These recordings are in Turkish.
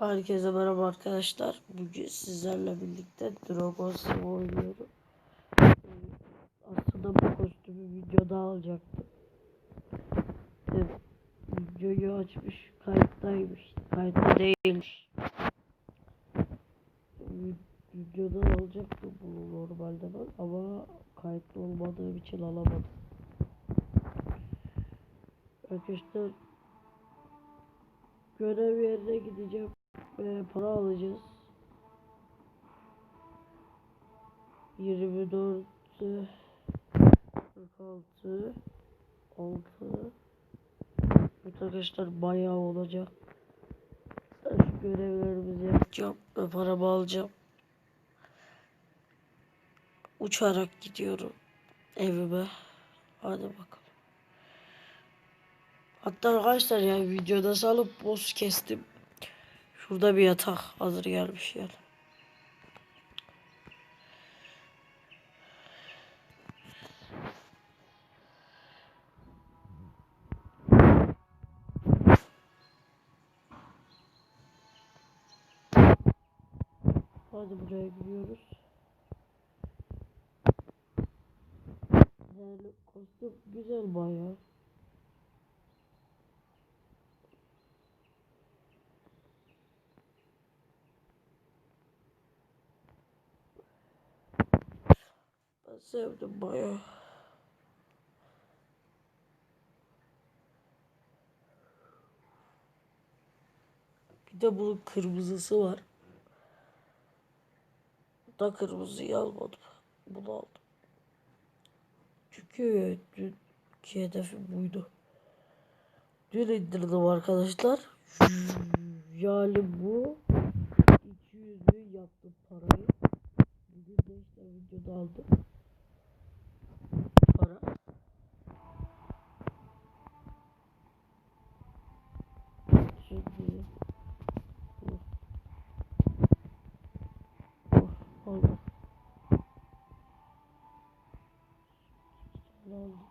Herkese merhaba arkadaşlar. Bugün sizlerle birlikte Dragon Sim oynuyorum. Aslında bu kostümü videoda alacaktım. Evet, videoyu açmış kayıttaymış. Kayıtta değilmiş. Vi- Videodan alacaktım bunu normalde ben ama kayıtlı olmadığım için alamadım. Arkadaşlar görev yerine gideceğim ve para alacağız. 24 46 6 Evet arkadaşlar bayağı olacak. Şu görevlerimizi yapacağım ve paramı alacağım. Uçarak gidiyorum evime. Hadi bakalım. Hatta arkadaşlar ya videoda salıp boss kestim. Şurada bir yatak hazır gelmiş yani. Hadi buraya gidiyoruz. Yani kostüm güzel bayağı. Sevdim bayağı. Bir de bunun kırmızısı var. Da kırmızıyı almadım. Bunu aldım. Çünkü dünkü hedefim buydu. Dün indirdim arkadaşlar. Yani bu 200'ü yaptım parayı. Bugün de işte videoda aldım. Para. Şimdi oh. Oh, aldım. Ne oldu?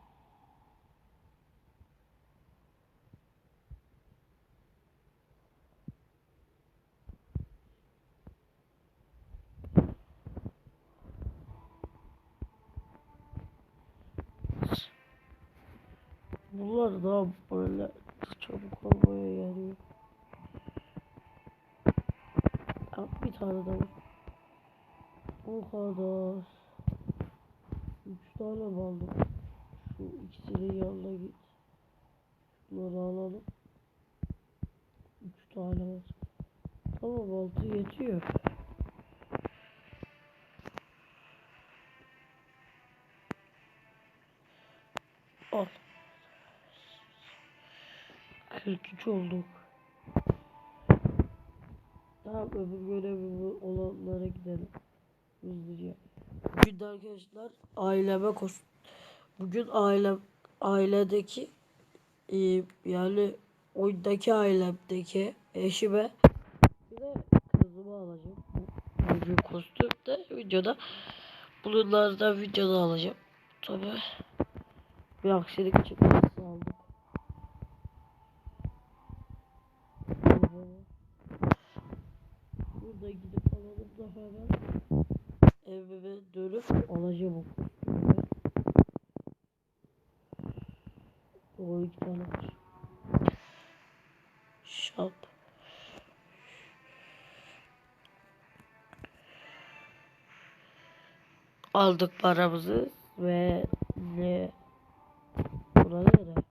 Bunlar daha böyle çabuk olmaya yarıyor. Bak bir tane daha var. O kadar. Üç tane aldım? Şu ikisinin yanına git. Bunları alalım. Üç tane var. Tamam altı yetiyor. Al. 43 olduk. Tamam öbür görevi olanlara gidelim. Hızlıca. Bugün arkadaşlar aileme koş. Bugün ailem ailedeki e, yani oyundaki ailemdeki eşime bir de kızımı alacağım. Bu Bugün kostüm de videoda bunları da videoda alacağım. Tabi bir aksilik çıkması aldık. Burada gidip alalım da hemen evime dönüp alacağım o. O iki tane var. Shop. Aldık paramızı ve ne Buraya nere?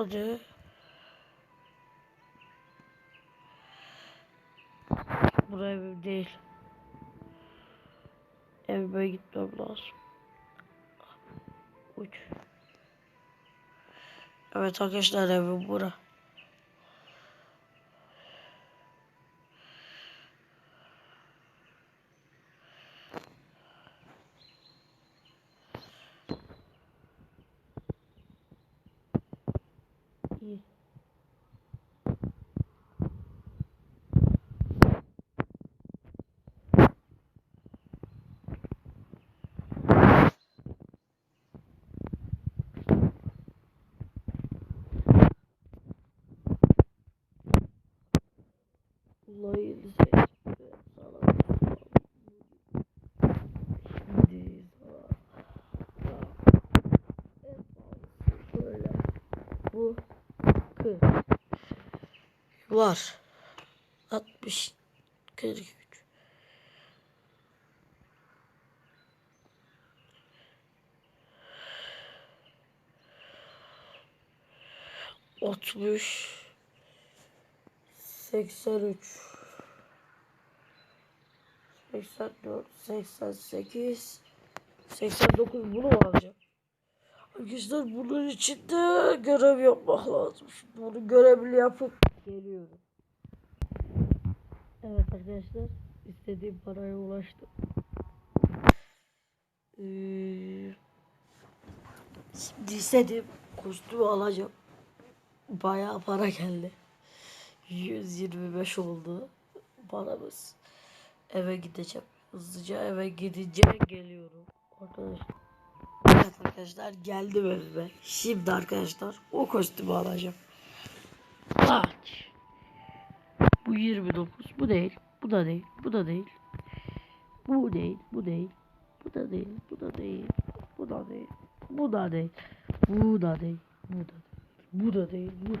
Hadi. Buraya ev değil. Evime gitmem lazım. Uç. Evet arkadaşlar evim bura. Var. 60 43 60 83 84 88 89 bunu alacağım? Arkadaşlar bunun içinde görev yapmak lazım. Bunu görevli yapıp geliyorum. Evet arkadaşlar istediğim paraya ulaştım. Ee, şimdi istediğim kostümü alacağım. Bayağı para geldi. 125 oldu paramız. Eve gideceğim. Hızlıca eve gidince geliyorum. Arkadaşlar. Evet arkadaşlar geldim evime. Şimdi arkadaşlar o kostümü alacağım. Aç. Bu 29. Bu değil. Bu da değil. Bu da değil. Bu değil. Bu değil. Bu da değil. Bu da değil. Bu da değil. Bu da değil. Bu da değil. Bu da değil. Bu da değil. Bu da değil.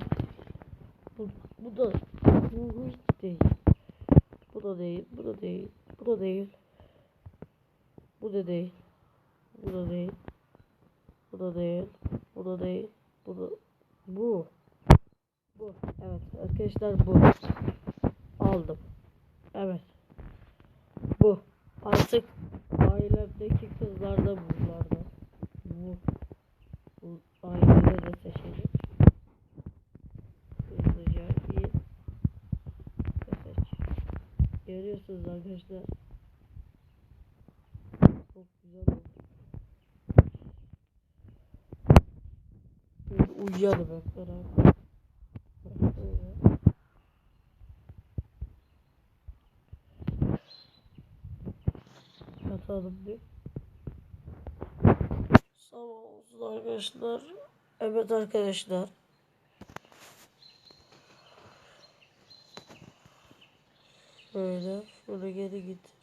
Bu, bu da bu hiç değil. Bu da değil. Bu da değil. Bu da değil. Bu da değil. Bu da değil. Bu da değil. Bu da değil. Bu da bu. Bu. Evet arkadaşlar bu. Aldım. Evet. Bu. Artık ailemdeki kızlar da bunlarda. Bu. Bu aileleri seçelim. Hızlıca bir seç. Görüyorsunuz arkadaşlar. Çok güzel oldu. Böyle uyuyalım hep beraber. Böyle. Yatalım bir. Sabah olsun arkadaşlar. Evet arkadaşlar. Şöyle, şöyle geri git.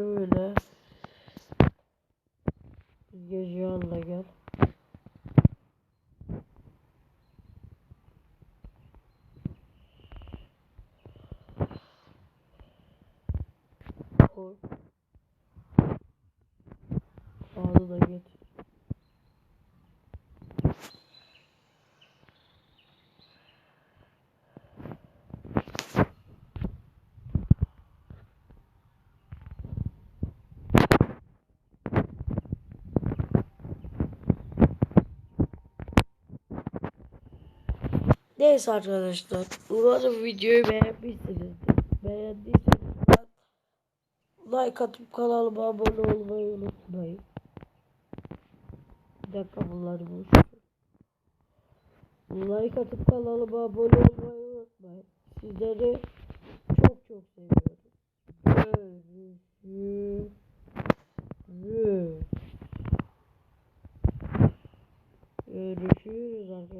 Şöyle. Gece yanına gel. Koy. Ağzı da git. Neyse arkadaşlar. Umarım videoyu beğenmişsinizdir. Beğendiyseniz like atıp kanalıma abone olmayı unutmayın. Bir dakika bunları boş. Like atıp kanalıma abone olmayı unutmayın. Sizleri çok çok seviyorum. Görüşürüz. Görüşürüz arkadaşlar.